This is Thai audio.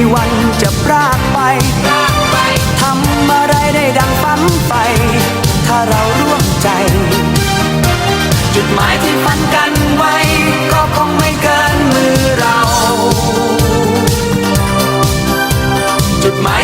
ีวันจะพรากไป ทำอะไรได้ดังฝันไป ถ้าเราร่วมใจ จุดหมายที่ฝันกันไว้ ก็คงไม่เกินมือเรา จุดหมาย